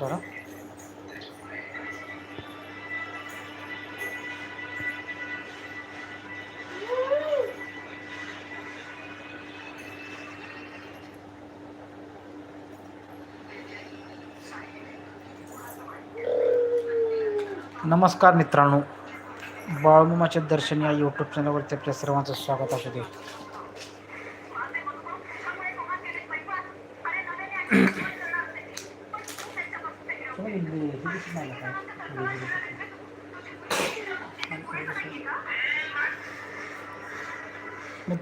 जरा. नमस्कार मित्रांनो. बाळमुमाचे दर्शन या यूट्यूब चॅनलवरती आपल्या सर्वांचं स्वागत असू दे.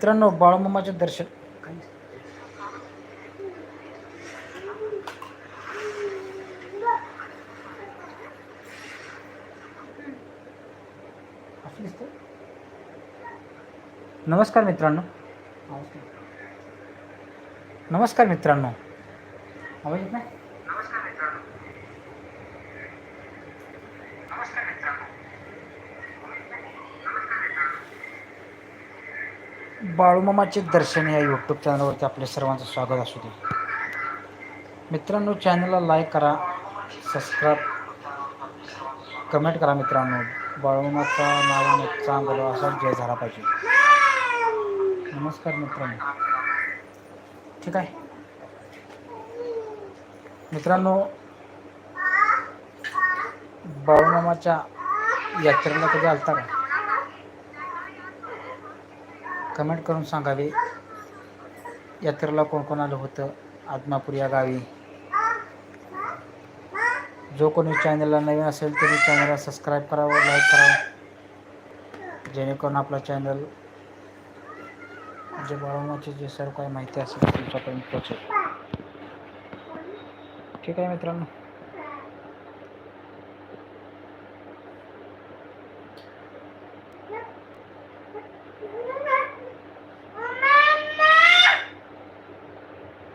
मित्रांनो बाळूमामाचे दर्शन? नमस्कार मित्रांनो. नमस्कार. मित्रांनो. आवाज येत नाही? बाळूमामाचे दर्शन या यूट्यूब चॅनलवरती आपल्या सर्वांचं स्वागत असू दे. मित्रांनो चॅनलला लाईक करा सबस्क्राईब कमेंट करा मित्रांनो. बाळूमामाचा नावाने चांगलं असा जय झाला पाहिजे. नमस्कार मित्रांनो. ठीक आहे? मित्रांनो बाळूमामाच्या यात्रेला कधी आलता का? कमेंट करून सांगावे. यात्रेला कोण कोण आलं होतं? आदमापूर या गावी. जो कोणी चॅनलला नवीन असेल तरी चॅनलला सबस्क्राईब करावं लाईक करावं. जेणेकरून आपला चॅनल जे बाळवण्याची जे सर्व काही माहिती असेल तुमच्यापर्यंत पोहोचेल. ठीक आहे मित्रांनो.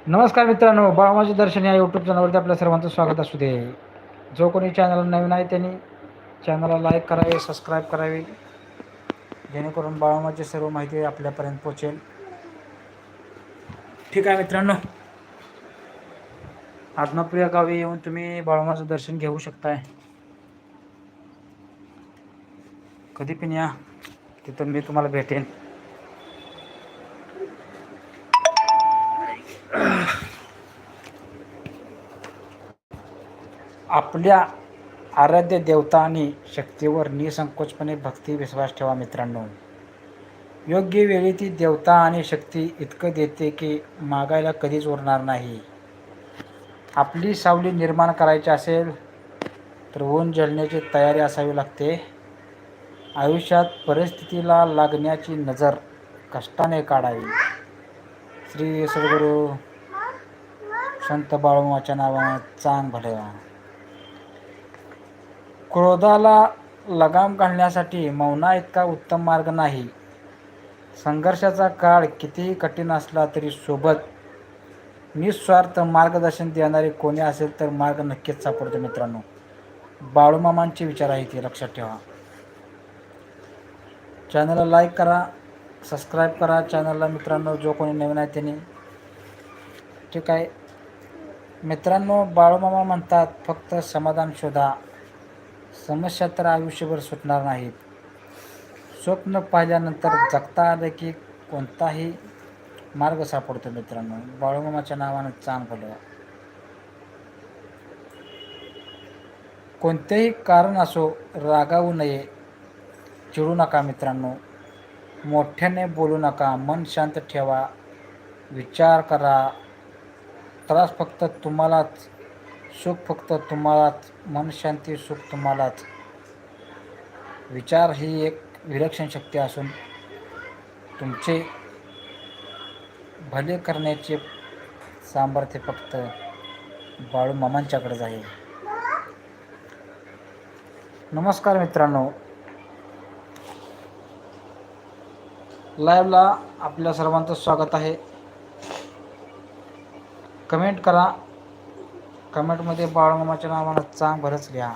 नमस्कार मित्रांनो बाळमाचे दर्शन या यूट्यूब चॅनलवरती आपल्या सर्वांचं स्वागत असू दे. जो कोणी चॅनल नवीन आहे त्यांनी चॅनलला लाईक करावे सबस्क्राईब करावे. जेणेकरून बाळमाची सर्व माहिती आपल्यापर्यंत पोचेल ठीक आहे मित्रांनो. आदमापूर या गावी येऊन तुम्ही बाळमाचं दर्शन घेऊ शकताय. कधी पण या तिथून मी तुम्हाला भेटेन. आपल्या आराध्य देवता आणि शक्तीवर निसंकोचपणे भक्ती विश्वास ठेवा मित्रांनो. योग्य वेळी ती देवता आणि शक्ती इतकं देते की मागायला कधीच उरणार नाही. आपली सावली निर्माण करायची असेल तर ऊन जळण्याची तयारी असावी लागते. आयुष्यात परिस्थितीला लागण्याची नजर कष्टाने काढावी. श्री सद्गुरू संत बाळूमाच्या नावानं चांग भलेवा. क्रोधाला लगाम घालण्यासाठी मौना इतका उत्तम मार्ग नाही. संघर्षाचा काळ कितीही कठीण असला तरी सोबत निस्वार्थ मार्गदर्शन देणारे कोणी असेल तर मार्ग नक्कीच सापडतो मित्रांनो. बाळूमामांचे विचार आहे ते लक्षात ठेवा. चॅनलला लाईक करा सबस्क्राईब करा. चॅनलला मित्रांनो जो कोणी नवीन आहे त्यांनी. ठीक आहे. मित्रांनो बाळूमामा म्हणतात फक्त समाधान शोधा. समस्या तर आयुष्यभर सुटणार नाहीत. स्वप्न पाहिल्यानंतर जगता आलं की कोणताही मार्ग सापडतो मित्रांनो. बाळूमामाच्या नावानं चांग बोलवा कोणतेही कारण असो रागावू नये चिडू नका मित्रांनो. मोठ्याने बोलू नका मन शांत ठेवा विचार करा. त्रास फक्त तुम्हालाच सुख फक्त तुम्हालाच मनशांती सुख तुम्हालाच. विचार ही एक विलक्षण शक्ती असून तुमचे भले करण्याचे सामर्थ्य फक्त बाळू मामांच्याकडेच आहे नमस्कार मित्रांनो. लाईव्हला आपल्या सर्वांचं स्वागत आहे. कमेंट करा. कमेंटमध्ये बाळूमामाच्या नावानं चांग भरच लिहा.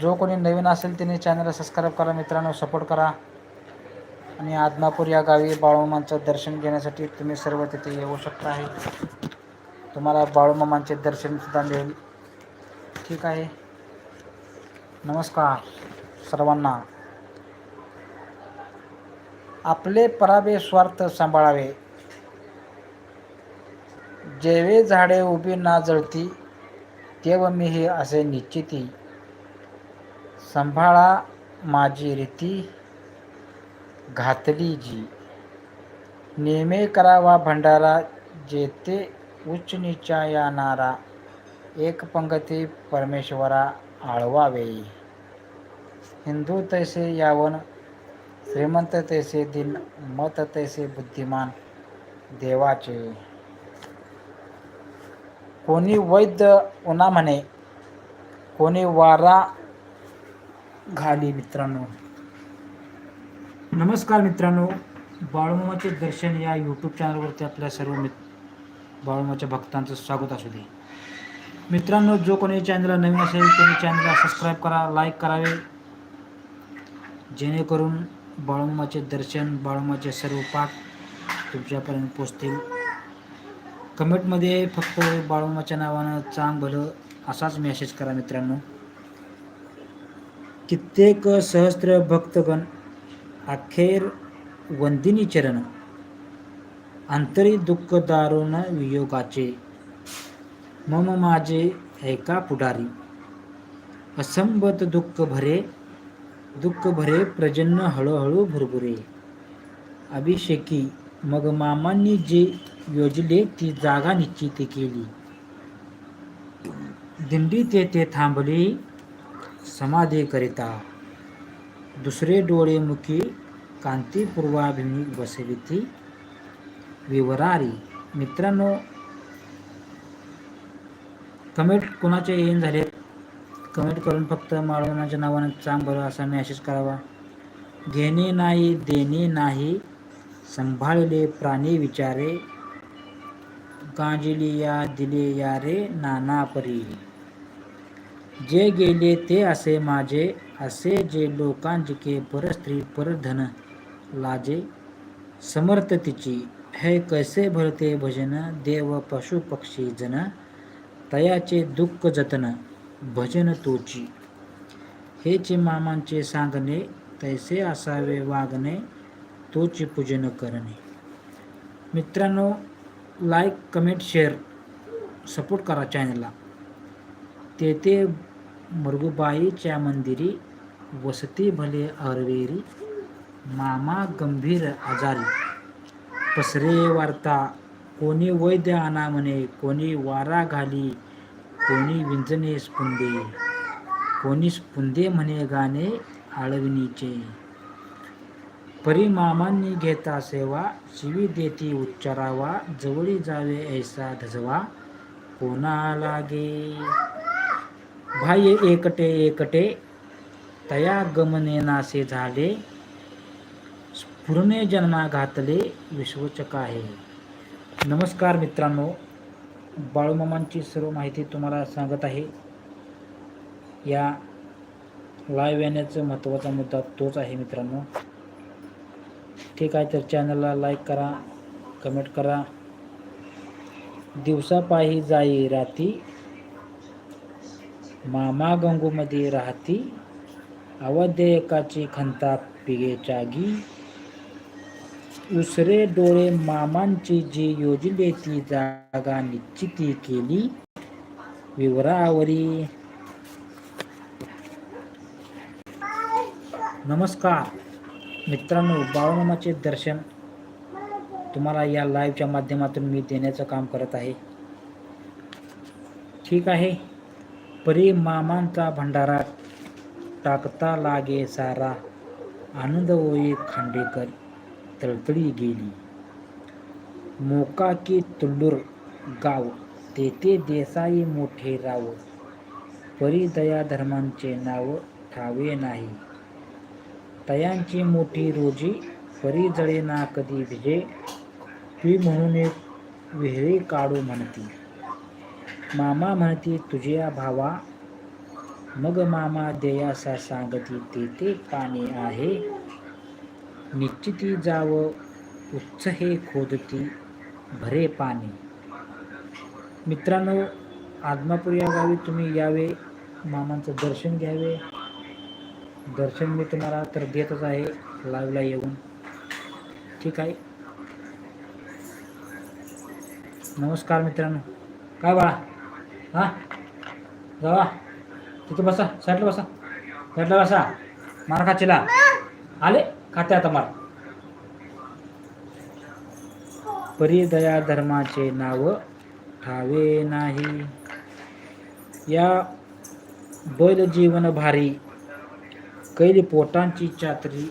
जो कोणी नवीन असेल त्यांनी चॅनलला सबस्क्राईब करा मित्रांनो सपोर्ट करा. आणि आदमापूर या गावी बाळूमामांचं दर्शन घेण्यासाठी तुम्ही सर्व तिथे येऊ शकता आहे. तुम्हाला बाळूमामांचे दर्शनसुद्धा मिळेल. ठीक आहे. नमस्कार सर्वांना. आपले पराभे स्वार्थ सांभाळावे. जेवे झाडे उभी ना जळती तेव्हा मी हे असे निश्चिती सांभाळा माझी रीती घातली जी. नेमे करावा भंडारा जेते उच्च निचा या एक पंगती परमेश्वरा आळवावे. हिंदू तैसे यावन श्रीमंत तैसे दिन मत तैसे बुद्धिमान देवाचे. कोणी वैद्य उन्हा म्हणे कोणी वारा घाली मित्रांनो. नमस्कार मित्रांनो बाळूमामाचे दर्शन या यूट्यूब चॅनलवरती आपल्या सर्व मित बाळूमाच्या भक्तांचं स्वागत असू दे. मित्रांनो जो कोणी चॅनलला नवीन असेल त्यांनी चॅनलला सबस्क्राईब करा लाईक करावे. जेणेकरून बाळूमाचे दर्शन बाळूमाचे सर्व पाठ तुमच्यापर्यंत पोचतील. कमेंटमध्ये फक्त बाळूमाच्या नावानं चांग भलं असाच मेसेज करा मित्रांनो. कित्येक सहस्त्र भक्तगण अखेर वंदिनी चरण अंतरी दुःख दारुण वियोगाचे मम माझे ऐका पुढारी असंबत दुःख भरे दुःख भरे प्रजन्न हळूहळू भुरभुरे. अभिषेकी मग मामांनी जे योजले ती जागा निश्चित केली. दिंडी तेथे थांबली समाधी करिता. दुसरे डोळे मुखी कांती बसविती. विवरारी मित्रांनो कमेंट कोणाचे येईन झाले? कमेंट करून फक्त माळवणाच्या नावानं चांग बरं असा मेसेज करावा. घेणे नाही देणे नाही संभाळले प्राणी विचारे. गांजिली या दिले या रे नाना परी. जे गेले ते असे माझे असे जे लोकांजिके परस्त्री परधन लाजे. समर्थ तिची हे कैसे भरते भजन देव पशु पक्षी जन. तयाचे दुःख जतन भजन तोची. हेचे मामांचे सांगणे तैसे असावे वागणे तोचे पूजन करणे. मित्रांनो लाईक कमेंट शेअर सपोर्ट करा चॅनलला. तेथे मृगुबाईच्या मंदिरी वसती भले अरवेरी मामा गंभीर आजारी पसरे वार्ता कोणी वैद्य आणा म्हणे कोणी वारा घाली कोणी विंजणे स्पुंदे कोणी स्पुंदे म्हणे गाणे आळविणीचे. परिमामांनी घेता सेवा शिवी देती उच्चारावा जवळी जावे ऐसा धजवा कोणा लागे बाह्य एकटे एकटे तया गमने नासे झाले स्फुरणे जन्मा घातले विश्वचक आहे. नमस्कार मित्रांनो बाळूमामांची सर्व माहिती तुम्हाला सांगत आहे. या लाईव्ह येण्याचा महत्त्वाचा मुद्दा तोच आहे मित्रांनो. ठीक आहे तर चॅनलला लाईक करा कमेंट करा. दिवसा पाही जाई राती मामा गंगूमध्ये राहती अवध्य एकाची खंता जागी. उसरे डोळे मामांची जी योजले ती जागा निश्चिती केली विवरावरी. नमस्कार. मित्रांनो बाळूमामाचे दर्शन तुम्हाला या लाईव्हच्या माध्यमातून मी देण्याचं काम करत आहे. ठीक आहे. परी मामांचा भंडारा टाकता लागे सारा. आनंद ओई खांडेकर तळतळी गेली. मोकाकी तुल्लूर गाव तेथे देसाई मोठे राव. परी दया धर्मांचे नाव ठावे नाही. तयांची मोठी रोजी परी जळे ना कधी भिजे ती म्हणून एक विहिरी काढू म्हणती. मामा म्हणती तुझ्या भावा मग मामा देयासा सांगती तेथे पाणी आहे. निश्चिती जाव उच्च हे खोदती भरे पाणी. मित्रांनो आदमापूर या गावी तुम्ही यावे मामांचं दर्शन घ्यावे. दर्शन मी तुम्हाला तर देतच आहे लाईव्हला येऊन. ठीक आहे? नमस्कार मित्रांनो. काय बाळा? हां? जावा. तिथे बसा. साईडला बसा. साईडला बसा. मार खाचीला. आले? खाते आता मार. परी दया धर्माचे नाव ठावे नाही. या बैल जीवन भारी कैली पोटांची चातरी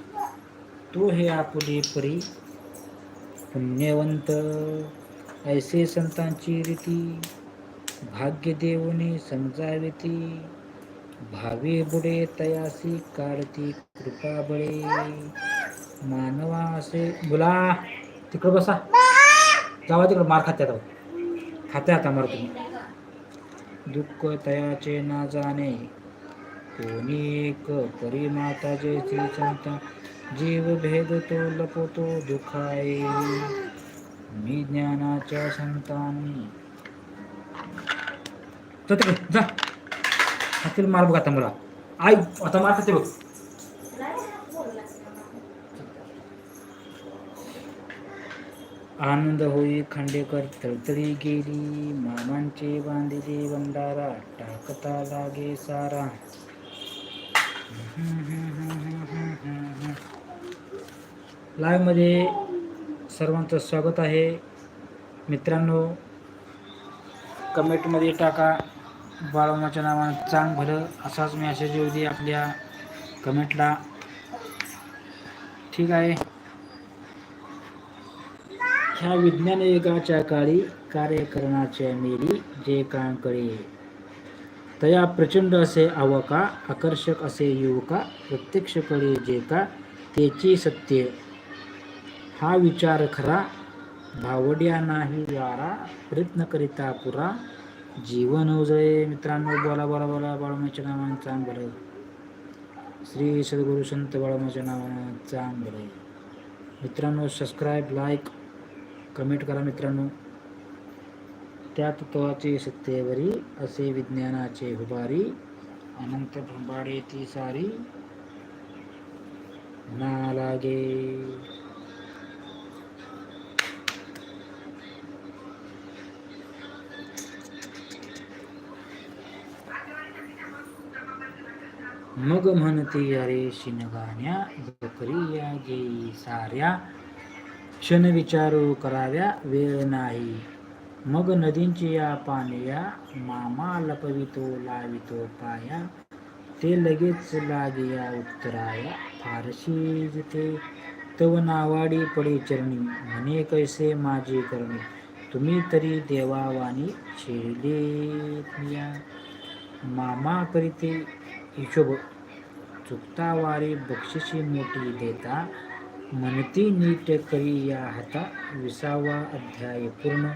तो हे आपली परी। पुण्यवंत ऐसे संतांची रीती भाग्य देवने समजावे भावे भावी बुडे तयासी काढती कृपा बळे। मानवा असे बोला तिकडं बसा। जावा तिकडं मार खात्यात जाऊ खात्या आता मार तुम्ही। दुःख तयाचे ना जाणे कोणी एक परी माता जयची चिंता जीव भेद तो लपतो दुखाई मी ज्ञानाच्या संतानी. जा जा. हातील मार बघ आता मला. आई आता मार ते बघ. आनंद होई खांडेकर तळतळी गेली. मामांचे बांधिले भंडारा टाकता लागे सारा. लाईवमध्ये सर्वांचं स्वागत आहे. मित्रांनो कमेंटमध्ये टाका. बाळमाच्या नावानं चांग भलं. असाच मेसेज येऊ दे आपल्या कमेंटला ठीक आहे. ह्या विज्ञान युगाच्या काळी कार्यकरणाच्या मेरी जे कांकडे तया प्रचंड असे आवका आकर्षक असे युवका प्रत्यक्ष कळे जे का त्याची सत्य. हा विचार खरा भावड्या नाही वारा प्रयत्न करिता पुरा. जीवन उजळे मित्रांनो बोला बोला बोला बाळमाच्या नावानं चांग बरं श्री सद्गुरु संत बाळमाच्या नावानं चांग बरं मित्रांनो सबस्क्राईब लाईक कमेंट करा मित्रांनो. त्या तत्वाचे सत्तेवरी असे विज्ञानाचे हुबारी अनंत ब्रह्माडे ती सारी ना लागे मग म्हणते अरे शिनगाण्या बकरी या गेई साऱ्या क्षण विचारू कराव्या वेळ नाही. मग नदींची या पाण्याया मामा लपवितो लावितो पाया. ते लगेच लागिया उत्तराया. फारशी जिथे तव नावाडी पडे चरणी. म्हणे कैसे माझे करणे? तुम्ही तरी देवावानी छेडले या मामा करीते हिशोब. चुकता वारी बक्षिशी मोठी देता. म्हणती नीट करी या हाता. विसावा अध्याय पूर्ण.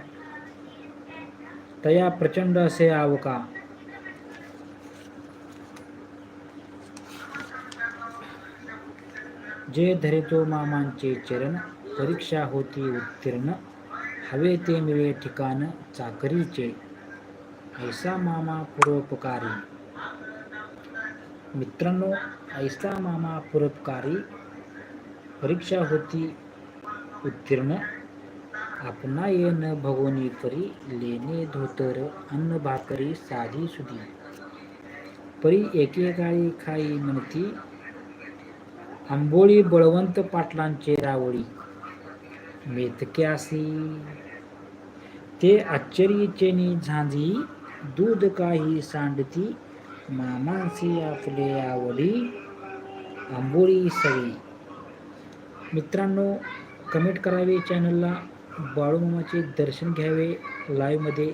तया प्रचंड असे आवका. जे धरितो मामांचे चरण परीक्षा होती उत्तीर्ण हवे ते मिळे ठिकाण चाकरीचे. ऐसा मामा पुरोपकारी. मित्रांनो ऐसा मामा पुरोपकारी. परीक्षा होती उत्तीर्ण आपणा येन भगोनी परी लेणे धोतर अन्न भाकरी साधी सुधी. परी एकेकाळी खाई म्हणती आंबोळी बळवंत पाटलांचे रावळी. मेतक्यासी. ते आश्चर्यचेनी झांजी दूध काही सांडती मामांसी आपले आवडी आंबोळी सगळी. मित्रांनो कमेंट करावे चॅनलला बाळूमामाचे दर्शन घ्यावे लाईव्हमध्ये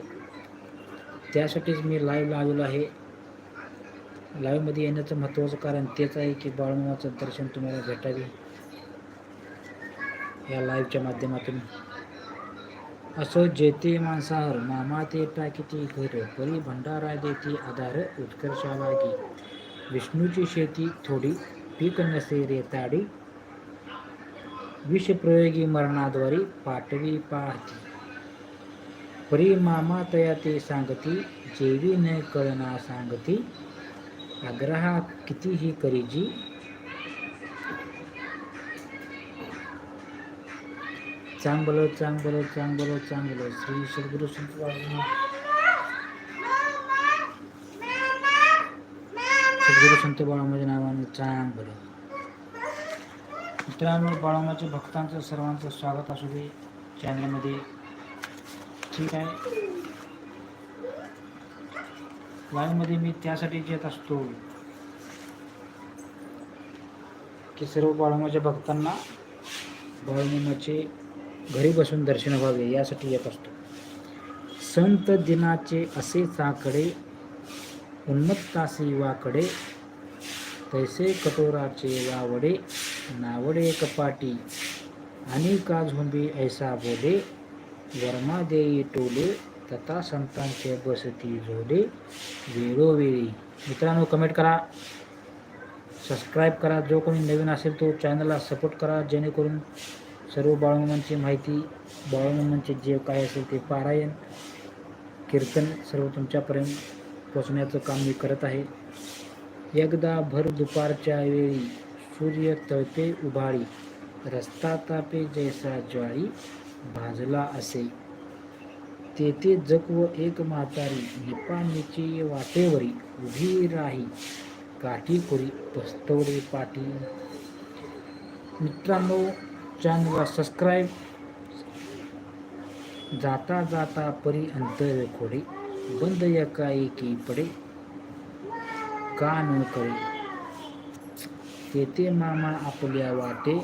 त्यासाठीच मी लाईव्हला आलेलो आहे. लाईव्हमध्ये येण्याचं महत्त्वाचं कारण तेच आहे की बाळूमामाचं दर्शन तुम्हाला भेटावे. या लाईव्हच्या माध्यमातून. असो जेते मांसाहार मामा ते टाकीती घर परी भंडारा देती आधार उत्कर्षालागी विष्णूची शेती थोडी पीक नसे रेताडी विषप्रयोगी मरणाद्वारी पाठवी पाहती. परी मामा तया ते सांगती जेवी न कळना सांगती आग्रहा कितीही करीजी चांगलं चांगलं चांगलं चांगलं श्री सद्गुरु संत बाळूमामा सद्गुरु संत बाळूमाच्या नावाने चांगलं. मित्रांनो बाळूमाच्या भक्तांचं सर्वांचं स्वागत असू दे चॅनलमध्ये ठीक आहे? लाईव्हमध्ये मी त्यासाठी येत असतो की सर्व बाळामाच्या भक्तांना बाळूमामाचे घरी बसून दर्शन व्हावे यासाठी येत असतो. संत दिनाचे असे चाकडे उन्मत्तासी युवाकडे तैसे कटोराचे वावडे नावडे कपाटी आणि का झोंबी ऐसा बोले वर्मा देई टोले तथा संतांचे बसती झोले वेळोवेळी. मित्रांनो कमेंट करा सबस्क्राईब करा. जो कोणी नवीन असेल तो चॅनलला सपोर्ट करा जेणेकरून सर्व बाळूमामांची माहिती बाळूमामांचे जे काय असेल ते पारायण कीर्तन सर्व तुमच्यापर्यंत पोचण्याचं काम मी करत आहे. एकदा भर दुपारच्या वेळी सूर्य तळपे उभाळी रस्ता तापे जैसा ज्वाळी भाजला असे. तेथे जगव एक म्हातारी निपाणीची वाटेवरी उभी राही काठीकोरी पस्तवडे पाठी मित्रांनो चॅनलला सबस्क्राईब जाता जाता परी अंतर खोडे बंद एकाएकी पडे का न करे. तेथे मामा आपल्या वाटे.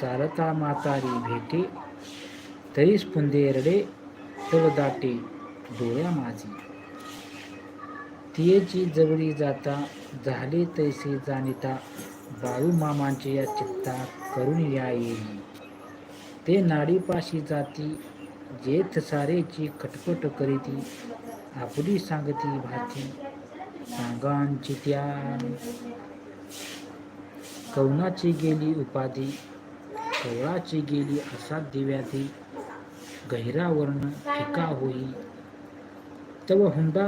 चालता म्हातारी भेटे. तरीच स्पुंदेरडे रडे दाटे डोळ्या माझी. तियेची जवळी जाता झाले तैसे जाणिता. बाळू मामांचे या चित्ता करून या येई. ते नाडीपाशी जाती जेथ सारेची खटपट करीती. आपली सांगती भाती सांगांची त्या कवनाची गेली उपाधी कवळाची गेली असा दिव्याधी गहिरा वर्ण फिका होई. तव हुंडा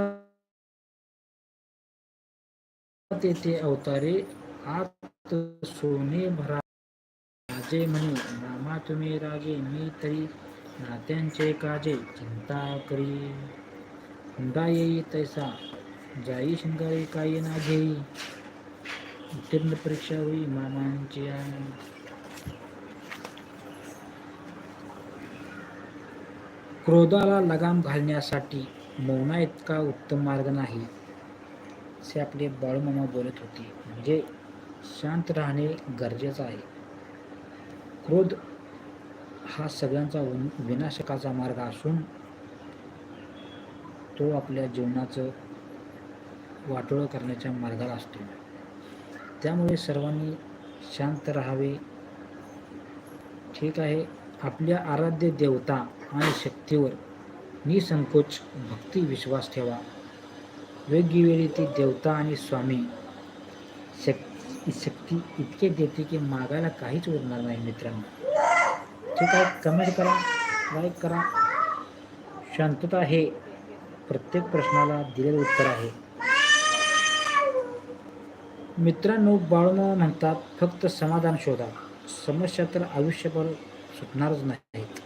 तेथे अवतारे आत सोने भरा. राजे म्हणे नामा तुम्ही राजे मी तरी नात्यांचे काजे चिंता करी. हुंडा येई तैसा जाई शिंगाई काही ना घेई. उत्तीर्ण परीक्षा होई मामांची क्रोधाला लगाम घालण्यासाठी मौना इतका उत्तम मार्ग नाही असे आपले बाळूमामा बोलत होते. म्हणजे शांत राहणे गरजेचं आहे. क्रोध हा सगळ्यांचा विनाशकाचा मार्ग असून तो आपल्या जीवनाचं वाटोळं करण्याच्या मार्गाला असतो. त्यामुळे सर्वांनी शांत राहावे. ठीक आहे. आपल्या आराध्य देवता आणि शक्तीवर निसंकोच भक्ती विश्वास ठेवा. योग्य वेळी ती देवता आणि स्वामी शक्ती शक्ती इतके देते की मागायला काहीच उरणार नाही मित्रांनो. ठीक आहे. कमेंट करा लाईक करा. शांतता हे प्रत्येक प्रश्नाला दिलेलं उत्तर आहे. मित्रांनो बाळूमामा म्हणतात फक्त समाधान शोधा. समस्या तर आयुष्यभर सुटणारच नाहीत.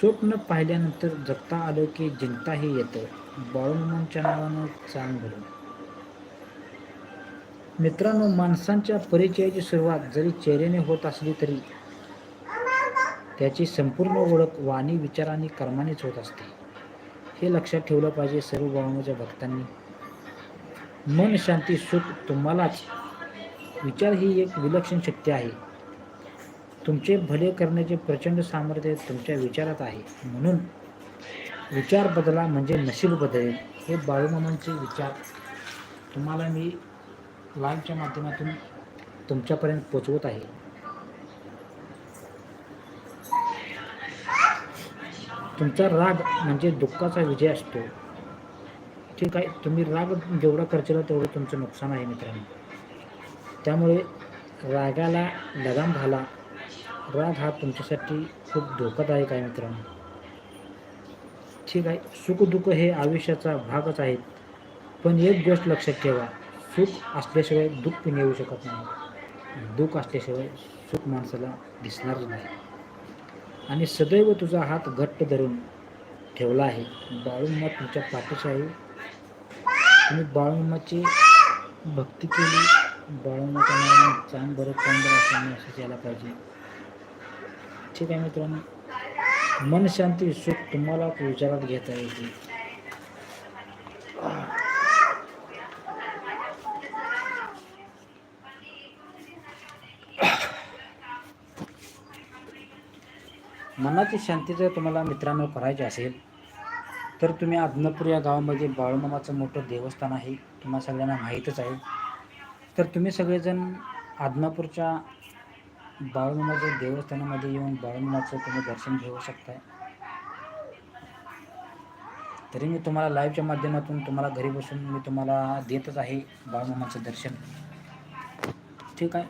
स्वप्न पाहिल्यानंतर जगता आलं की जिंकताही येतं. बाळूमामांच्या नावानं चांग भरून. मित्रांनो माणसांच्या परिचयाची सुरुवात जरी चेहऱ्याने होत असली तरी त्याची संपूर्ण ओळख वाणी विचार आणि कर्मानेच होत असते. हे लक्षात ठेवलं पाहिजे सर्व बाळूमाच्या भक्तांनी. मन शांती सुख तुम्हालाच. विचार ही एक विलक्षण शक्ती आहे. तुमचे भले करण्याचे प्रचंड सामर्थ्य तुमच्या विचारात आहे. म्हणून विचार बदला म्हणजे नशीब बदलेल. हे बाळूमामांचे विचार. तुम्हाला मी लाईव्हच्या माध्यमातून तुमच्यापर्यंत पोचवत आहे. तुमचा राग म्हणजे दुःखाचा विजय असतो. ठीक आहे तुम्ही राग जेवढा करशील तेवढं तुमचं नुकसान आहे मित्रांनो. त्यामुळे रागाला लगाम घाला. राग हा तुमच्यासाठी खूप धोकादायक आहे मित्रांनो. ठीक आहे सुखदुःख हे आयुष्याचा भागच आहेत. पण एक गोष्ट लक्षात ठेवा सुख असल्याशिवाय दुःख पण येऊ शकत नाही. दुःख असल्याशिवाय सुख माणसाला दिसणार नाही. आणि सदैव तुझा हात घट्ट धरून ठेवला आहे. बाळूमामा तुमच्या पाठीशी आहे. तुम्ही बाळूमाची भक्ती केली. बाळूमाच्या नावाने चांग बरं चांग असं यायला पाहिजे. ठीक आहे मित्रांनो. मन शांती सुख तुम्हाला विचारात घेता येते मनाची शांती जर तुम्हाला मित्रांनो करायची असेल तर तुम्ही आदनापूर या गावामध्ये बाळूमामाचं मोठं देवस्थान आहे तुम्हाला सगळ्यांना माहीतच आहे. तर तुम्ही सगळेजण आदनापूरच्या बाळूमामाच्या देवस्थानामध्ये येऊन बाळूमामाचं तुम्ही दर्शन घेऊ शकताय. तरी मी तुम्हाला लाईव्हच्या माध्यमातून तुम्हाला घरी बसून मी तुम्हाला देतच आहे बाळूमामाचं दर्शन. ठीक आहे?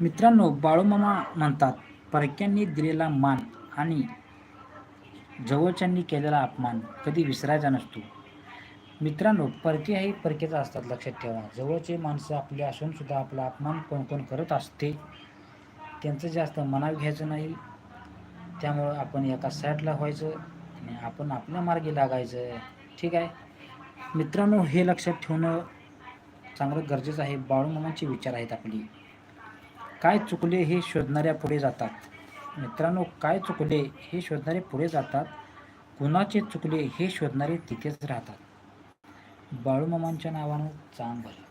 मित्रांनो बाळूमामा म्हणतात परक्यांनी दिलेला मान आणि जवळच्यांनी केलेला अपमान कधी विसरायचा नसतो. मित्रांनो परके हे परकेच असतात लक्षात ठेवा. जवळचे माणसं आपले असूनसुद्धा आपला अपमान कोण कोण करत असते त्यांचं जास्त मनाव घ्यायचं नाही. त्यामुळं आपण एका साईडला व्हायचं आणि आपण आपल्या मार्गी लागायचं. ठीक आहे? मित्रांनो हे लक्षात ठेवणं चांगलं गरजेचं आहे. बाळूमामाचे विचार आहेत आपली. काय चुकले हे शोधणाऱ्या पुढे जातात. मित्रांनो काय चुकले हे शोधणारे पुढे जातात. कुणाचे चुकले हे शोधणारे तिथेच राहतात. बाळूमामांच्या नावानं चांग भर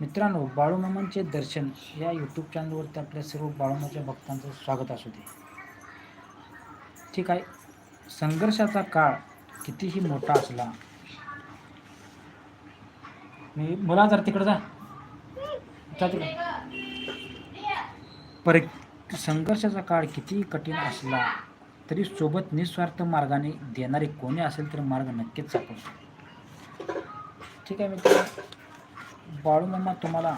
मित्रांनो बाळूमामांचे दर्शन या यूट्यूब चॅनलवरती आपल्या सर्व बाळूमाच्या भक्तांचं स्वागत असू दे. ठीक आहे संघर्षाचा काळ कितीही मोठा असला मी मुला जर तिकडं जा. तिकडे. पर संघर्षाचा काळ कितीही कठीण असला तरी सोबत निस्वार्थ मार्गाने देणारे कोणी असेल तर मार्ग नक्कीच सापडतो. ठीक आहे मित्र बाळूमामा तुम्हाला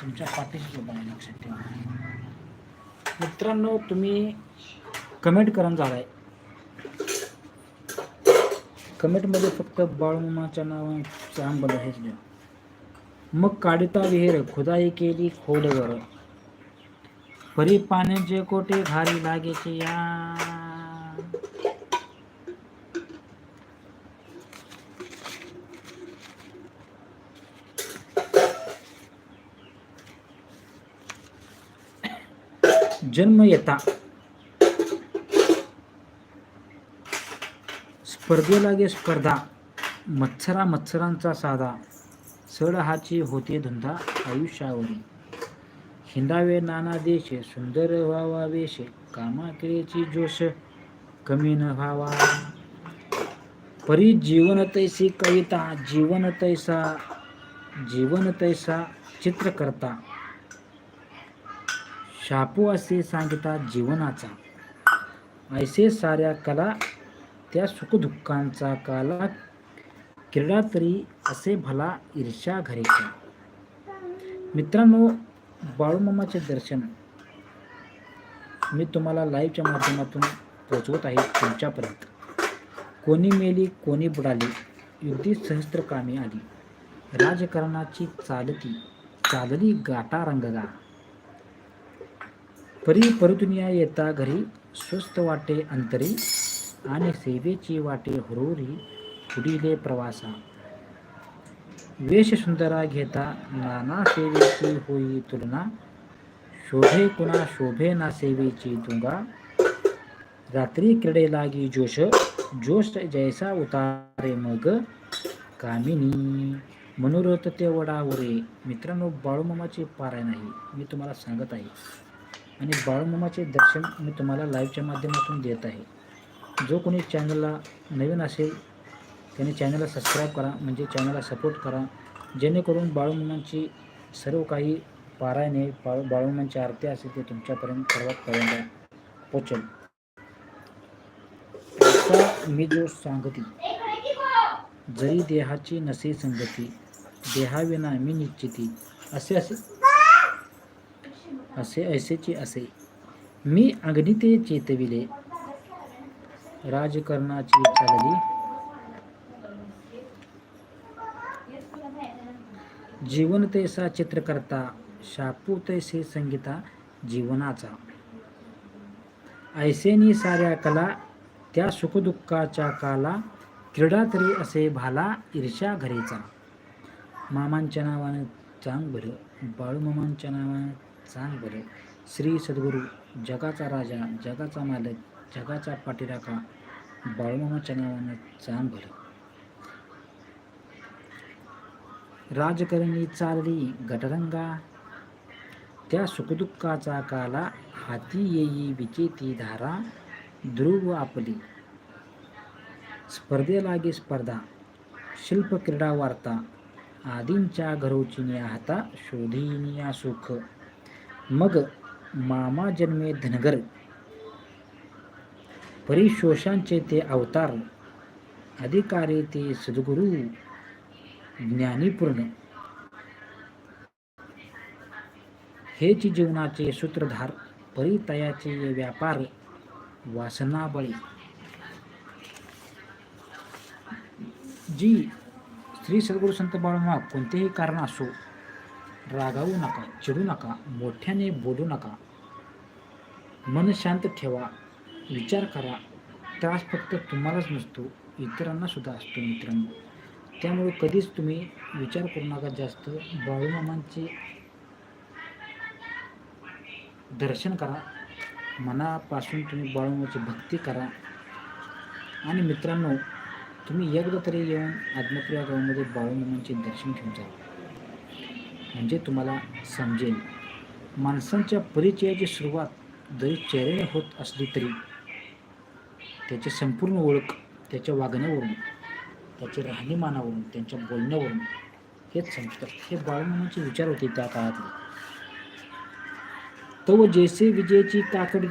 तुमच्या पाठीशी सोबत लक्षात ठेवा. मित्रांनो तुम्ही कमेंट करून झालाय. कमेंटमध्ये फक्त बाळूमामाच्या नावाचं आंबल हेच द्या. मग काढता विहीर खुदाई केली खोडवर परी पाण्याचे कोटे घारी लागेचे या. जन्म येता. स्पर्धेलागे स्पर्धा. मत्सरा मत्सरांचा साधा. सड हाची होते धंदा आयुष्यावरी. हिंडावे नाना देश सुंदर व्हावा वेश कामाकिळेची जोश कमी न व्हावा. परी जीवन तैसी कविता जीवन तैसा जीवन तैसा चित्र करता शापू असे सांगिता जीवनाचा. ऐसे साऱ्या कला त्या सुखदुःखांचा काला क्रीडा तरी असे भला ईर्ष्या घरीचा मित्रांनो बाळूमामाचे दर्शन मी तुम्हाला लाईव्हच्या माध्यमातून पोचवत आहे तुमच्यापर्यंत. कोणी मेली कोणी बुडाली युद्धी सहस्त्र कामी आली. राजकारणाची चालती चालली गाटा रंगगा. परी परतुनिया येता घरी स्वस्त वाटे अंतरी आणि सेवेची वाटे हुरोरी पुढीले प्रवासा. वेश सुंदरा घेता नाना सेवेची होई तुलना शोभे कुणा शोभे ना सेवेची तुंगा रात्री क्रीडे लागी जोश जोश जैसा उतारे मग कामिनी मनोरथ ते वडावरे मित्रांनो बाळूमामाचे पारायण आहे मी तुम्हाला सांगत आहे आणि बाळूमामाचे दर्शन मी तुम्हाला लाईव्हच्या माध्यमातून देत आहे जो कोणी चॅनलला नवीन असेल त्याने चॅनलला सबस्क्राईब करा म्हणजे चॅनलला सपोर्ट करा. जेणेकरून बाळूमामांची सर्व काही पारायणे बाळू बाळूमांची आरती असेल ते तुमच्यापर्यंत सर्वातपर्यंत पोचेल. आता मी जो सांगती जरी देहाची नसे संगती देहाविना मी निश्चिती असे असे असे ऐसेचे असे. मी अग्निते चेतविले राजकारणाची चालली जीवन तैसा चित्रकर्ता शापू तैसे संगीता जीवनाचा. ऐसेनी साऱ्या कला त्या सुखदुःखाच्या काला क्रीडा तरी असे भाला ईर्ष्या घरीचा. मामांच्या नावानं चांग बरं बाळूमामांच्या नावानं चांग बरं. श्री सद्गुरू जगाचा राजा जगाचा मालक जगाचा पाठीराखा बाळूमामाच्या नावानं चांग बरं. राजकारणी चालली गटरंगा. त्या सुखदुःखाचा काला हाती येई विचेती धारा ध्रुव आपली. स्पर्धेलागे स्पर्धा शिल्पक्रीडा वार्ता. आदींच्या घरोचिनी हाता शोधिनिया सुख. मग मामा जन्मे धनगर. परिशोषांचे ते अवतार. अधिकारी ते सद्गुरू. ज्ञानीपूर्ण हेच जीवनाचे सूत्रधार परितयाचे व्यापार वासनाबळी. जी श्री सद्गुरू संत बाळमा कोणतेही कारण असो रागावू नका चिडू नका मोठ्याने बोलू नका. मन शांत ठेवा विचार करा. त्रास फक्त तुम्हालाच नसतो इतरांना सुद्धा असतो मित्रांनो. त्यामुळे कधीच तुम्ही विचार करू नका जास्त. बाळूमामांचे दर्शन करा. मनापासून तुम्ही बाळूमाची भक्ती करा. आणि मित्रांनो तुम्ही एकदा तरी येऊन आत्मप्रिया गावामध्ये बाळूमामांचे दर्शन घेऊन जा. म्हणजे तुम्हाला समजेल. माणसांच्या परिचयाची सुरुवात जरी चेहऱ्याने होत असली तरी त्याची संपूर्ण ओळख त्याच्या वागण्यावरून त्याच्या राहणीमानावरून त्यांच्या बोलण्यावरून हेच समजतं. हे बाळूमामाचे विचार होते त्या काळातले. तव जैसे विजयची काकडी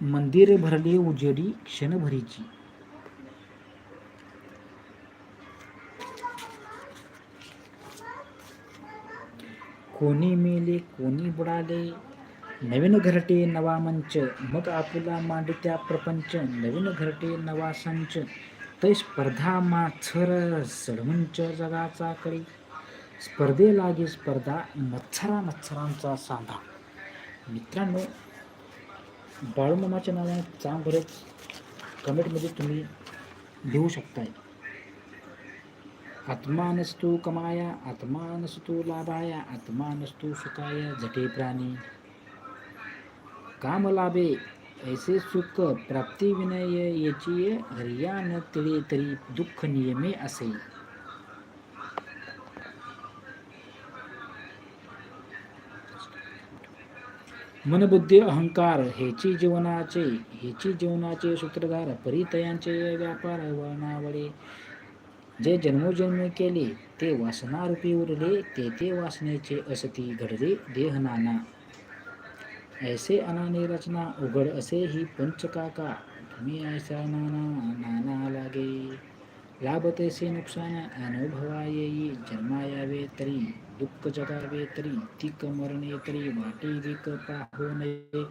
मंदिर भरले उजेडी क्षणभरीची. कोणी मेले कोणी बुडाले नवीन घरटे नवा मंच. मग आपला मांडत्या प्रपंच नवीन घरटे नवा संच. तै स्पर्धा माच्छर सडमंच जगाचा कळी स्पर्धेलागी स्पर्धा मच्छरा मच्छरांचा सांधा. मित्रांनो बाळूमामाच्या नावाने चांगलंच कमेंटमध्ये तुम्ही लिहू शकताय. आत्मानस्तु कमाया आत्मानस्तु लाभाया आत्मानस्तु सुखाया झटे प्राणी. काम लाभे ऐसे सुख प्राप्ती विनय याची हरिया न तिळे तरी दुःख नियमे असे. मनबुद्धी अहंकार हेची जीवनाचे हेची जीवनाचे सूत्रधार परितयांचे व्यापार वळणावळे जे जन्मोजन्म केले ते वासनारूपी उरले ते ते वासनेचे असती घडले देह नाना ऐसे अनाने रचना उघड असे ही पंचकाका तुम्ही ऐसा नाना नाना लागे। लाभ तैसे नुकसान अनुभवा येई जन्मा यावे तरी दुःख जगावे तरी तिक मरणे तरी वाटे विक पाहू नये।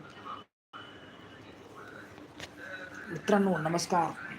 मित्रांनो नमस्कार.